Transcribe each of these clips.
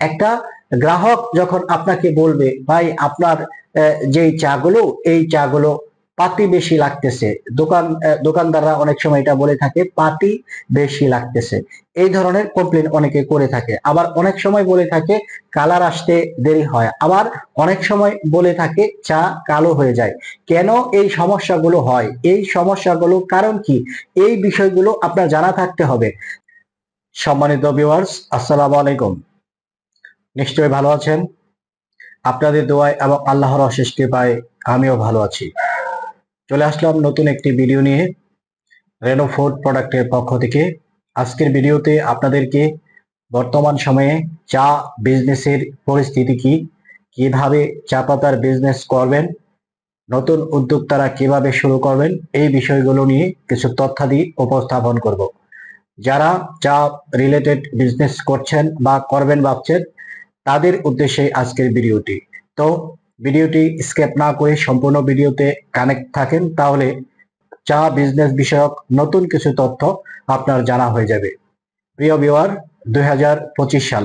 একটা গ্রাহক যখন আপনাকে বলবে, ভাই, আপনার যেই চাগুলো, এই চাগুলো পাতি বেশি লাগতেছে। দোকান দোকানদাররা অনেক সময় এটা বলে থাকে, পাতি বেশি লাগতেছে। এই ধরনের কমপ্লেন অনেকে করে থাকে। আবার অনেক সময় বলে থাকে, কালার আসতে দেরি হয়। আবার অনেক সময় বলে থাকে, চা কালো হয়ে যায়। কেন এই সমস্যাগুলো হয়? এই সমস্যাগুলো কারণ কি? এই বিষয়গুলো আপনার জানা থাকতে হবে। সম্মানিত ভিউয়ার্স আসসালামু আলাইকুম। নিশ্চয়ই ভালো আছেন। আপনাদের দোয়ায় এবং আল্লাহর অশেষ কৃপায় আমিও ভালো আছি। চলে আসলাম নতুন একটি ভিডিও নিয়ে রেনো ফুড প্রোডাক্টের পক্ষ থেকে। আজকের ভিডিওতে আপনাদেরকে বর্তমান সময়ে চা বিজনেসের পরিস্থিতি কি, কীভাবে চা পাতার বিজনেস করবেন, নতুন উদ্যোক্তারা কীভাবে শুরু করবেন, এই বিষয়গুলো নিয়ে কিছু তথ্যাদি উপস্থাপন করব। যারা চা রিলেটেড বিজনেস করছেন বা করবেন ভাবছেন তাদের উদ্দেশ্যে আজকের ভিডিওটি। তো ভিডিওটি স্কেপ না করে সম্পূর্ণ ভিডিওতে কানেক্ট থাকেন, তাহলে চা বিজনেস বিষয়ক নতুন কিছু তথ্য আপনার জানা হয়ে যাবে। প্রিয় ভিওয়ার দুই সাল।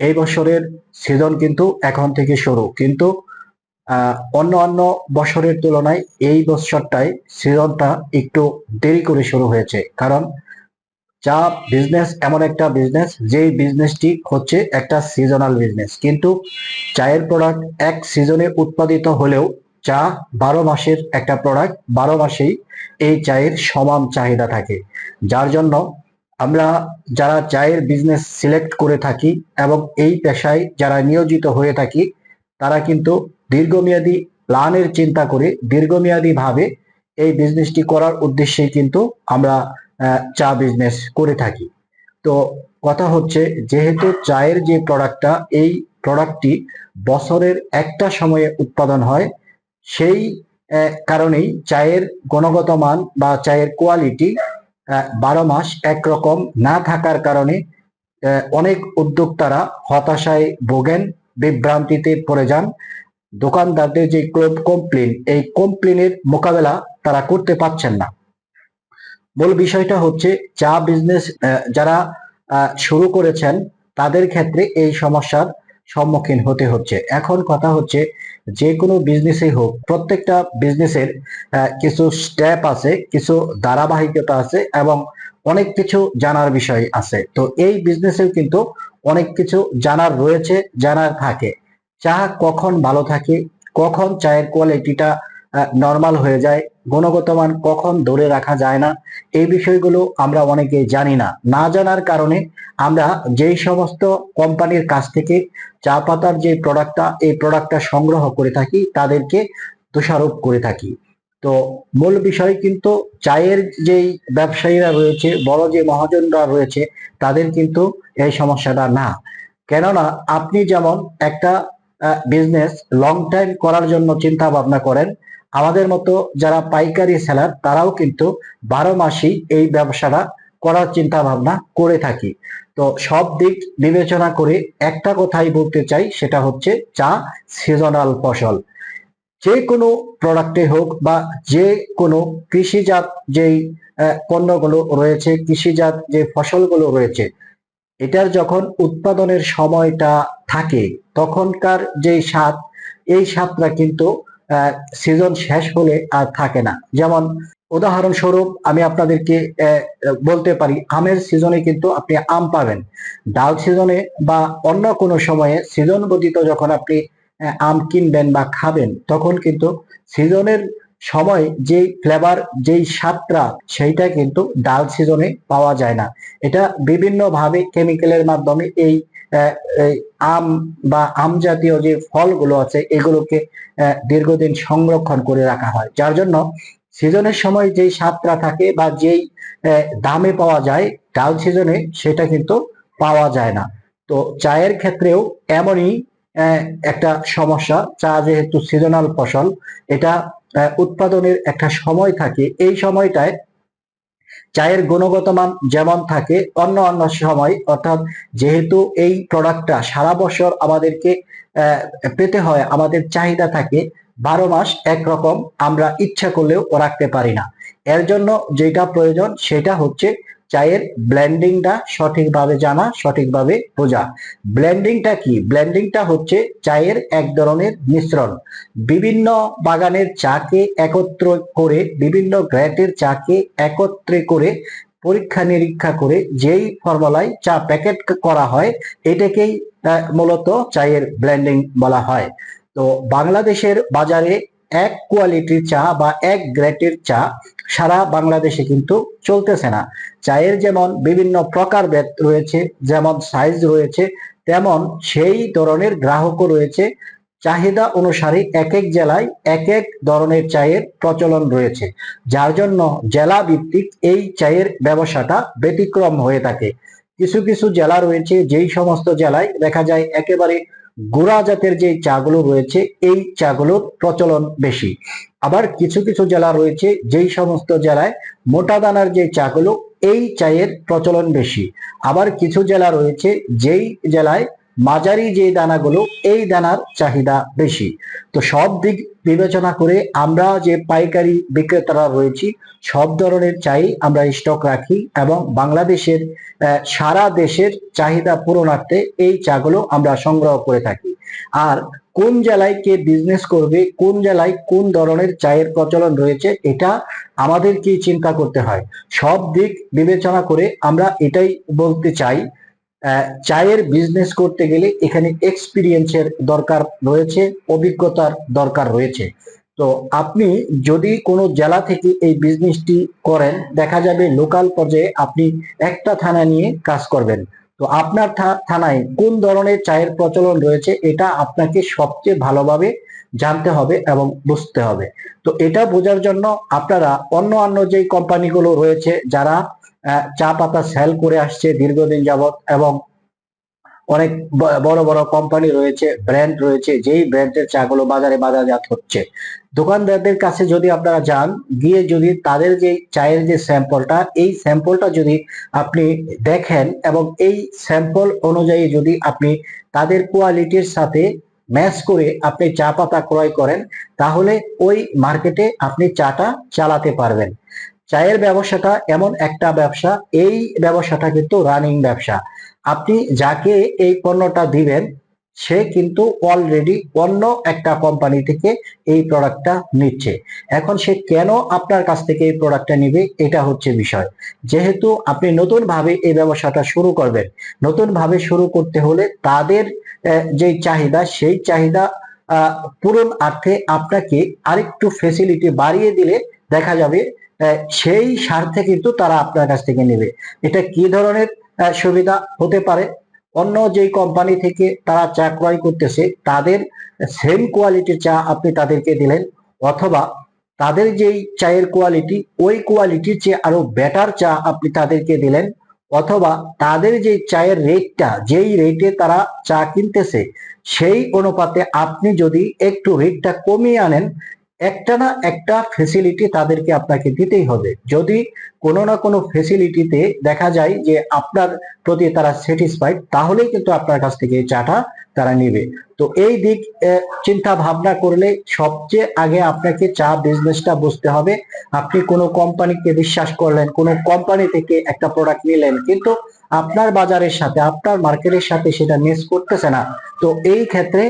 এই বছরের সিজন কিন্তু এখন থেকে শুরু। কিন্তু অন্য অন্য বছরের তুলনায় এই বছরটায় সিজনটা একটু দেরি করে শুরু হয়েছে। কারণ চা বিজনেস এমন একটা বিজনেস যেই বিজনেসটি হচ্ছে একটা সিজনাল বিজনেস কিন্তু চায়ের প্রোডাক্ট এক সিজনে উৎপাদিত হলেও চা বারো মাসের একটা প্রোডাক্ট বারো মাসেই এই চায়ের সমান চাহিদা থাকে। যার জন্য আমরা যারা চায়ের বিজনেস সিলেক্ট করে থাকি এবং এই পেশায় যারা নিয়োজিত হয়ে থাকি, তারা কিন্তু দীর্ঘমেয়াদী প্ল্যানের চিন্তা করে দীর্ঘমেয়াদী ভাবে এই বিজনেসটি করার উদ্দেশ্যেই কিন্তু আমরা চা বিজনেস করে থাকি। তো কথা হচ্ছে, যেহেতু চায়ের যে প্রোডাক্টটা এই প্রোডাক্টটি বছরের একটা সময়ে উৎপাদন হয়, সেই কারণেই চায়ের গুণগত মান বা চায়ের কোয়ালিটি বারো মাস একরকম না থাকার কারণে অনেক উদ্যোক্তারা হতাশায় ভোগেন, বিভ্রান্তিতে পড়ে যান। দোকানদারদের যে কমপ্লেন এই কমপ্লেনের মোকাবেলা তারা করতে পারছেন না। মূল বিষয়টা হচ্ছে চা বিজনেস যারা শুরু করেছেন, তাদের ক্ষেত্রে এই সমস্যার সম্মুখীন হতে হচ্ছে। এখন কথা হচ্ছে যে কোনো বিজনেসে হোক, প্রত্যেকটা বিজনেসের কিছু স্টেপ আছে, কিছু ধারাবাহিকতা আছে এবং অনেক কিছু জানার বিষয় আছে। তো এই বিজনেসেও কিন্তু অনেক কিছু জানার রয়েছে, জানার থাকে। চা কখন ভালো থাকে, কখন চায়ের কোয়ালিটিটা নর্মাল হয়ে যায়। গুণগত মান কখন ধরে রাখা যায় না, এই বিষয়গুলো আমরা অনেকে জানি না। না জানার কারণে আমরা যেই সমস্ত কোম্পানির কাছ থেকে চা পাতার যে প্রোডাক্টটা এই প্রোডাক্টটা সংগ্রহ করে থাকি, তাদেরকে দোষারোপ করে থাকি। তো মূল বিষয় কিন্তু চায়ের যেই ব্যবসায়ীরা রয়েছে, বড় যে মহাজনরা রয়েছে, তাদের কিন্তু এই সমস্যাটা না। কেননা আপনি যেমন একটা বিজনেস লং টাইম করার জন্য চিন্তা ভাবনা করেন আমাদের মতো যারা পাইকারি সেলার তারাও কিন্তু বারো মাসই এই ব্যবসাটা করার চিন্তা ভাবনা করে থাকি। তো সব দিক বিবেচনা করে একটা কথাই বলতে চাই, সেটা হচ্ছে চা সিজনাল ফসল। যে কোনো প্রোডাক্টে হোক বা যে কোনো কৃষিজাত যেই পণ্যগুলো রয়েছে, কৃষিজাত যে ফসলগুলো রয়েছে, এটার যখন উৎপাদনের সময়টা থাকে, তখনকার যেই স্বাদ, এই স্বাদটা কিন্তু সিজন শেষ হলে আর থাকে না। যেমন উদাহরণস্বরূপ আমি আপনাদেরকে বলতে পারি, আমের সিজনে কিন্তু আপনি আম পাবেন। ডাল সিজনে বা অন্য কোনো সময়ে সিজন বর্ধিত যখন আপনি আম কিনবেন বা খাবেন, তখন কিন্তু সিজনের সময় যেই ফ্লেভার যেই স্বাদটা, সেইটা কিন্তু ডাল সিজনে পাওয়া যায় না। এটা বিভিন্ন ভাবে কেমিক্যালের মাধ্যমে এই আম বা আম জাতীয় যে ফলগুলো আছে, এগুলোকে দীর্ঘদিন সংরক্ষণ করে রাখা হয়। যার জন্য সিজনের সময় যেই স্বাদটা থাকে বা যেই দামে পাওয়া যায়, ডাল সিজনে সেটা কিন্তু পাওয়া যায় না। তো চায়ের ক্ষেত্রেও এমনই একটা সমস্যা। চা যেহেতু সিজনাল ফসল, এটা উৎপাদনের একটা সময় থাকে। এই সময়টায় চায়ের গুণগত মান যেমন থাকে অন্য অন্য সময়, অর্থাৎ যেহেতু এই প্রোডাক্টটা সারা বছর আমাদেরকে পেতে হয়, আমাদের চাহিদা থাকে, বারো মাস একরকম আমরা ইচ্ছা করলেও রাখতে পারি না। এর জন্য যেটা প্রয়োজন সেটা হচ্ছে চায়ের ব্ল্যান্ডিংটা সঠিকভাবে জানা, সঠিকভাবে বোঝা। ব্ল্যান্ডিংটা কি? ব্ল্যান্ডিংটা হচ্ছে চায়ের এক ধরনের মিশ্রণ। বিভিন্ন বাগানের চাকে একত্র করে, বিভিন্ন গ্রেটের চাকে একত্রে করে, পরীক্ষা নিরীক্ষা করে যেই ফর্মুলায় চা প্যাকেট করা হয়, এটাকেই মূলত চায়ের ব্ল্যান্ডিং বলা হয়। তো বাংলাদেশের বাজারে এক কোয়ালিটির চা বা এক গ্রেটের চা সারা বাংলাদেশে কিন্তু চলতেছে না। চায়ের যেমন বিভিন্ন প্রকারভেদ রয়েছে, যেমন সাইজ রয়েছে, তেমন সেই ধরনের গ্রাহকও রয়েছে। চাহিদা অনুসারে এক এক জেলায় এক এক ধরনের চায়ের প্রচলন রয়েছে, যার জন্য জেলা ভিত্তিক এই চায়ের ব্যবসাটা ব্যতিক্রম হয়ে থাকে। কিছু কিছু জেলা রয়েছে, যেই সমস্ত জেলায় দেখা যায় একেবারে গুড়া জাতের যে চাগুলো রয়েছে, এই চাগুলোর প্রচলন বেশি। আবার কিছু কিছু জেলা রয়েছে, যেই সমস্ত জেলায় মোটা দানার যে চাগুলো, এই চায়ের প্রচলন বেশি। আবার কিছু জেলা রয়েছে, যেই জেলায় মাঝারি যে দানাগুলো, এই দানার চাহিদা বেশি। তো সব দিক বিবেচনা করে আমরা যে পাইকারি বিক্রেতারা রয়েছি, সব ধরনের চাই আমরা স্টক রাখি এবং বাংলাদেশের সারা দেশের চাহিদা পূরণার্থে এই চাগুলো আমরা সংগ্রহ করে থাকি। আর কোন জেলায় কে বিজনেস করবে, কোন জেলায় কোন ধরনের চায়ের প্রচলন রয়েছে, এটা আমাদেরকে চিন্তা করতে হয়। সব দিক বিবেচনা করে আমরা এটাই বলতে চাই চায়ের বিজনেস করতে গেলে এখানে এক্সপিরিয়েন্সের দরকার রয়েছে, অভিজ্ঞতার দরকার রয়েছে। তো আপনি যদি কোনো জেলা থেকে এই বিজনেসটি করেন, দেখা যাবে লোকাল পর্যায়ে আপনি একটা থানা নিয়ে কাজ করবেন। তো আপনার থানায় কোন ধরনের চায়ের প্রচলন রয়েছে, এটা আপনাকে সবচেয়ে ভালোভাবে জানতে হবে এবং বুঝতে হবে। তো এটা বোঝার জন্য আপনারা অন্য অন্য যে কোম্পানিগুলো রয়েছে, যারা চা পাতা সেল করে আসছে দীর্ঘদিন যাবত এবং অনেক বড় বড় কোম্পানি রয়েছে ব্র্যান্ড রয়েছে, যেই ব্র্যান্ডের চাগুলো বাজারে বাজারজাত হচ্ছে। দোকানদারদের কাছে যদি আপনারা যান, গিয়ে যদি তাদের যে চায়ের যে স্যাম্পলটা এই স্যাম্পলটা যদি আপনি দেখেন এবং এই স্যাম্পল অনুযায়ী যদি আপনি তাদের কোয়ালিটির সাথে ম্যাচ করে আপনি চা পাতা ক্রয় করেন, তাহলে ওই মার্কেটে আপনি চাটা চালাতে পারবেন। চায়ের ব্যবসাটা এমন একটা ব্যবসা, এই ব্যবসাটা কিন্তু রানিং ব্যবসা। আপনি যাকে এই পণ্যটা দিবেন, সে কিন্তু অলরেডি অন্য একটা কোম্পানি থেকে এই প্রোডাক্টটা নিচ্ছে। এখন সে কেন আপনার কাছ থেকে এই প্রোডাক্টটা নিবে, এটা হচ্ছে বিষয়। যেহেতু আপনি নতুন ভাবে এই ব্যবসাটা শুরু করবেন নতুন ভাবে শুরু করতে হলে তাদের যে চাহিদা, সেই চাহিদা পূরণ অর্থে আপনাকে আরেকটু ফেসিলিটি বাড়িয়ে দিলে দেখা যাবে সেই স্বার্থে কিন্তু তারা আপনার কাছ থেকে নেবে। এটা কি ধরনের সুবিধা হতে পারে? অন্য যেই কোম্পানি থেকে তারা চা ক্রয় করতেছে, তাদের সেম কোয়ালিটির চা আপনি তাদেরকে দিলেন, অথবা তাদের যেই চায়ের কোয়ালিটি ওই কোয়ালিটির চেয়ে আরও বেটার চা আপনি তাদেরকে দিলেন, অথবা তাদের যে চায়ের রেটটা যেই রেটে তারা চা কিনতেছে, সেই অনুপাতে আপনি যদি একটু রেটটা কমিয়ে আনেন একটা না একটা ফেসিলিটি তাদেরকে আপনাকে দিতেই হবে। যদি কোনো না কোনো ফেসিলিটিতে দেখা যায় যে আপনার প্রতি তারা স্যাটিসফাইড তাহলেই কিন্তু আপনার কাছ থেকে চাটা তারা নেবে। তো এই দিক চিন্তা ভাবনা করলে সবচেয়ে আগে আপনাকে চা বিজনেসটা বুঝতে হবে। আপনি কোনো কোম্পানিকে বিশ্বাস করলেন, কোনো কোম্পানি থেকে একটা প্রোডাক্ট নিলেন, কিন্তু আপনার বাজারের সাথে, আপনার মার্কেটের সাথে সেটা মিস করতেছে না। তো এই ক্ষেত্রে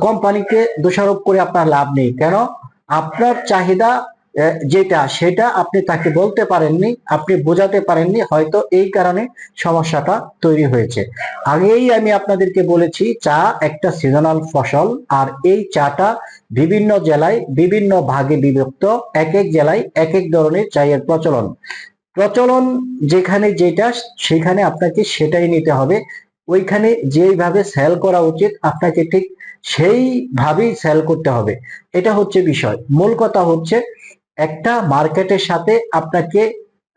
কোম্পানিকে দোষারোপ করে আপনার লাভ নেই। কেন? আপনার চাহিদা যেটা, সেটা আপনি তাকে বলতে পারেননি, আপনি বোঝাতে পারেননি, হয়তো এই কারণে সমস্যাটা তৈরি হয়েছে। আগেই আমি আপনাদেরকে বলেছি, চা একটা সিজনাল ফসল, আর এই চাটা বিভিন্ন জেলায়, বিভিন্ন ভাগে বিভক্ত এক এক জেলায় এক এক ধরনের চায়ের প্রচলন। প্রচলন যেখানে যেটা, সেখানে আপনাকে সেটাই নিতে হবে। ওইখানে যেইভাবে সেল করা উচিত, আপনাকে ঠিক সেইভাবেই সেল করতে হবে। এটা হচ্ছে বিষয়। মূল কথা হচ্ছে, একটা মার্কেটের সাথে আপনাকে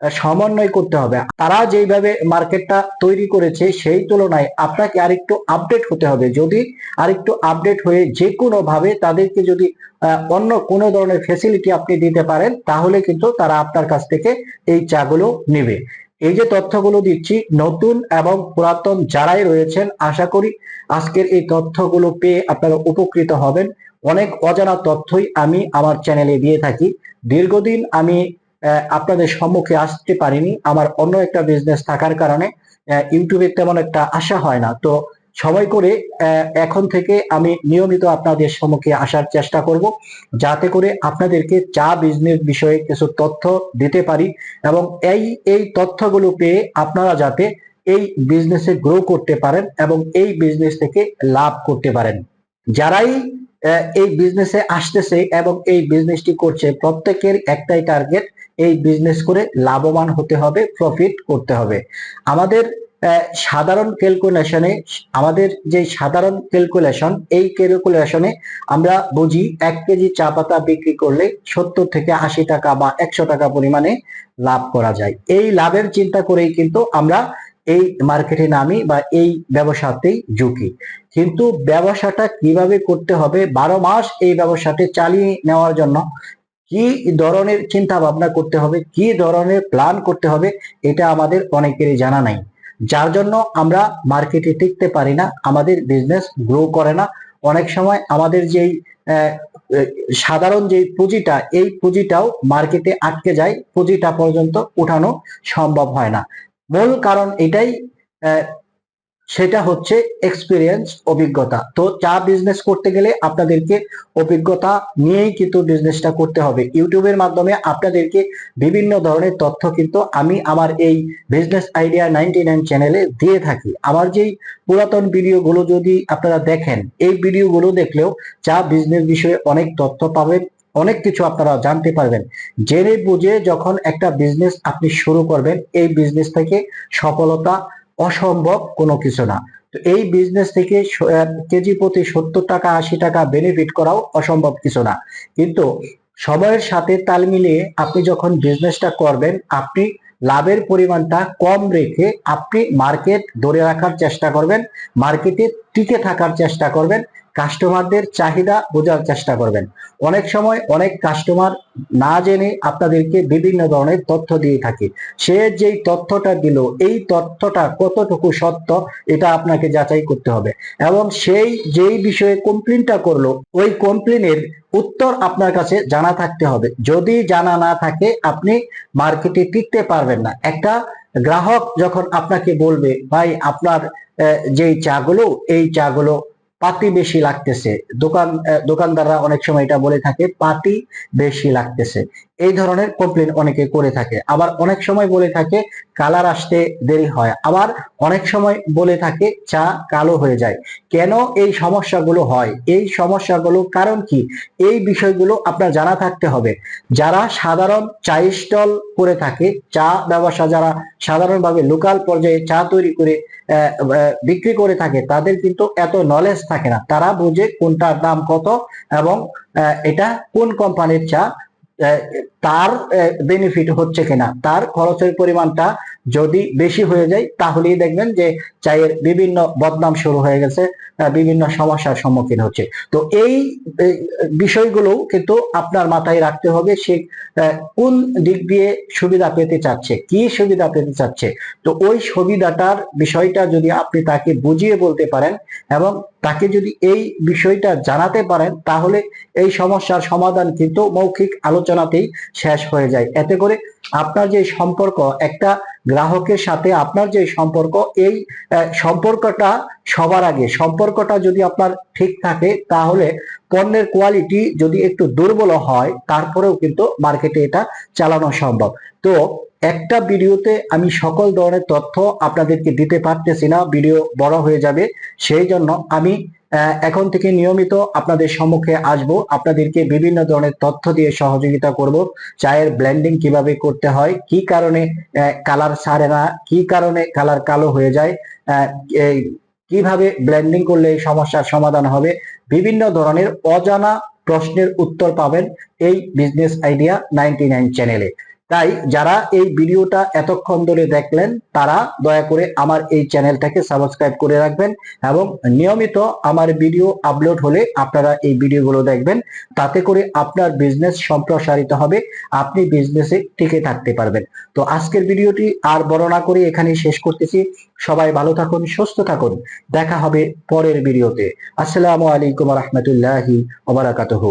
সমন্বয় করতে হবে। তারা যেইভাবে মার্কেটটা তৈরি করেছে সেই তুলনায় আপনাকে আরেকটু আপডেট হতে হবে। যদি আরেকটু আপডেট হয়ে যে কোনো ভাবে তাদেরকে যদি অন্য কোনো ধরনের ফেসিলিটি আপনি দিতে পারেন, তাহলে কিন্তু তারা আপনার কাছ থেকে এই চাগুলো নেবে। এই যে তথ্যগুলো দিচ্ছি, নতুন এবং পুরাতন যারাই রয়েছেন, আশা করি আজকের এই তথ্যগুলো পেয়ে আপনারা উপকৃত হবেন। অনেক অজানা তথ্যই আমি আমার চ্যানেলে দিয়ে থাকি। দীর্ঘদিন আমি আপনাদের সম্মুখে আসতে পারিনি। আমার অন্য একটা বিজনেস থাকার কারণে ইউটিউবে তেমন একটা আশা হয় না। তো সময় করে এখন থেকে আমি নিয়মিত আপনাদের সম্মুখে আসার চেষ্টা করব, যাতে করে আপনাদেরকে চা বিজনেস বিষয়ে কিছু তথ্য দিতে পারি এবং এই এই তথ্যগুলো পেয়ে আপনারা যাতে এই বিজনেসে গ্রো করতে পারেন এবং এই বিজনেস থেকে লাভ করতে পারেন। যারাই এই বিজনেসে আসতেছে এবং এই বিজনেসটি করছে, প্রত্যেকের একটাই টার্গেট এই বিজনেস করে লাভবান হতে হবে প্রফিট করতে হবে। আমাদের সাধারণ ক্যালকুলেশনে আমাদের যে সাধারণ ক্যালকুলেশন এই ক্যালকুলেশনে আমরা বুঝি এক কেজি চা পাতা বিক্রি করলে সত্তর থেকে আশি টাকা বা একশো টাকা পরিমাণে লাভ করা যায়। এই লাভের চিন্তা করেই কিন্তু আমরা এই মার্কেটে নামি বা এই ব্যবসাতেই ঝুঁকি। কিন্তু ব্যবসাটা কীভাবে করতে হবে, বারো মাস এই ব্যবসাটি চালিয়ে নেওয়ার জন্য কি ধরনের চিন্তা ভাবনা করতে হবে, কি ধরনের প্ল্যান করতে হবে, এটা আমাদের অনেকেরই জানা নাই। যার জন্য আমরা মার্কেটে টিকতে পারি না, আমাদের বিজনেস গ্রো করে না। অনেক সময় আমাদের যেই সাধারণ যে পুঁজিটা, এই পুঁজিটাও মার্কেটে আটকে যায়, পুঁজিটা পর্যন্ত উঠানো সম্ভব হয় না। মূল কারণ এটাই সেটা হচ্ছে এক্সপিরিয়েন্স অভিজ্ঞতা। তো চা বিজনেস করতে গেলে আপনাদেরকে অভিজ্ঞতা নিয়েই কিন্তু বিজনেসটা করতে হবে। ইউটিউবের মাধ্যমে আপনাদেরকে বিভিন্ন ধরনের তথ্য কিন্তু আমি আমার এই বিজনেস আইডিয়া নাইনটি নাইন চ্যানেলে দিয়ে থাকি। আমার যেই পুরাতন ভিডিওগুলো যদি আপনারা দেখেন, এই ভিডিওগুলো দেখলেও চা বিজনেস বিষয়ে অনেক তথ্য পাবেন, অনেক কিছু আপনারা জানতে পারবেন। জেনে বুঝে যখন একটা বিজনেস আপনি শুরু করবেন, এই বিজনেস থেকে সফলতা অসম্ভব কোনো কিছু না। তো এই বিজনেস থেকে কেজি প্রতি সত্তর টাকা, আশি টাকা বেনিফিট করাও অসম্ভব কিছু না। কিন্তু সময়ের সাথে তাল মিলিয়ে আপনি যখন বিজনেসটা করবেন, আপনি লাভের পরিমাণটা কম রেখে আপনি মার্কেট ধরে রাখার চেষ্টা করবেন মার্কেটে টিকে থাকার চেষ্টা করবেন কাস্টমারদের চাহিদা বোঝার চেষ্টা করবেন। অনেক সময় অনেক কাস্টমার না জেনে আপনাদেরকে বিভিন্ন ধরনের তথ্য দিয়ে থাকে। সে যেই তথ্যটা দিল, এই তথ্যটা কতটুকু সত্য, এটা আপনাকে যাচাই করতে হবে। এবং সেই যেই বিষয়ে কমপ্লেনটা করল, ওই কমপ্লেনের উত্তর আপনার কাছে জানা থাকতে হবে। যদি জানা না থাকে, আপনি মার্কেটে টিকতে পারবেন না। একটা গ্রাহক যখন আপনাকে বলবে, ভাই, আপনার যেই চাগুলো এই চাগুলো পাতি বেশি লাগতেছে। দোকান দোকানদাররা অনেক সময় এটা বলে থাকে পাতি বেশি লাগতেছে। এই ধরনের কমপ্লেন অনেকে করে থাকে। আবার অনেক সময় বলে থাকে, কালার আসতে দেরি হয়। আবার অনেক সময় বলে থাকে, চা কালো হয়ে যায়। কেন এই সমস্যাগুলো হয়? এই সমস্যাগুলো কারণ কি? এই বিষয়গুলো আপনার জানা থাকতে হবে। যারা সাধারণ চা স্টল করে থাকে, চা ব্যবসা যারা সাধারণভাবে লোকাল পর্যায়ে চা তৈরি করে বিক্রি করে থাকে, তাদের কিন্তু এত নলেজ থাকে না। তারা বুঝে কোনটার দাম কত এবং এটা কোন কোম্পানির চা তার বেনিফিট হচ্ছে কিনা? তার খরচের পরিমাণটা যদি বেশি হয়ে যায়, তাহলেই দেখবেন যে চায়ের বিভিন্ন বদনাম শুরু হয়ে গেছে বিভিন্ন সমস্যার সম্মুখীন হচ্ছে। তো এই বিষয়গুলো কিন্তু আপনার মাথায় রাখতে হবে সে কোন দিক দিয়ে সুবিধা পেতে চাচ্ছে, কি সুবিধা পেতে চাচ্ছে। তো ওই সুবিধাটার বিষয়টা যদি আপনি তাকে বুঝিয়ে বলতে পারেন এবং তাকে যদি এই বিষয়টা জানাতে পারেন, তাহলে এই সমস্যার সমাধান কিন্তু মৌখিক আলোচনাতেই শেষ হয়ে যায়। এতে করে আপনার যে সম্পর্ক একটা গ্রাহকের সাথে আপনার যে সম্পর্ক, এই সম্পর্কটা সবার আগে। সম্পর্কটা যদি আপনার ঠিক থাকে, তাহলে পণ্যের কোয়ালিটি যদি একটু দুর্বল হয়, তারপরেও কিন্তু মার্কেটে এটা চালানো সম্ভব। তো একটা ভিডিওতে আমি সকল ধরনের তথ্য আপনাদেরকে দিতে পারতেছি না, ভিডিও বড় হয়ে যাবে। সেই জন্য আমি এখন থেকে নিয়মিত আপনাদের সম্মুখে আসব। আপনাদেরকে বিভিন্ন ধরনের তথ্য দিয়ে সহযোগিতা করব। চায়ের ব্লেন্ডিং কীভাবে করতে হয়, কি কারণে কালার ছাড়ে না। কি কারণে কালার কালো হয়ে যায়? কীভাবে ব্লেন্ডিং করলে এই সমস্যার সমাধান হবে? বিভিন্ন ধরনের অজানা প্রশ্নের উত্তর পাবেন এই বিজনেস আইডিয়া নাইনটি নাইন চ্যানেলে তাই যারা এই ভিডিওটা এতক্ষণ ধরে দেখলেন, তারা দয়া করে আমার এই চ্যানেলটাকে সাবস্ক্রাইব করে রাখবেন এবং নিয়মিত আমার ভিডিও আপলোড হলে আপনারা এই ভিডিওগুলো দেখবেন। তাতে করে আপনার বিজনেস সম্প্রসারিত হবে, আপনি বিজনেসে টিকে থাকতে পারবেন। তো আজকের ভিডিওটি আর বড় না করে এখানেই শেষ করতেছি। সবাই ভালো থাকুন, সুস্থ থাকুন। দেখা হবে পরের ভিডিওতে। আসসালামু আলাইকুম রহমতুল্লাহি ওবারাকাতুহু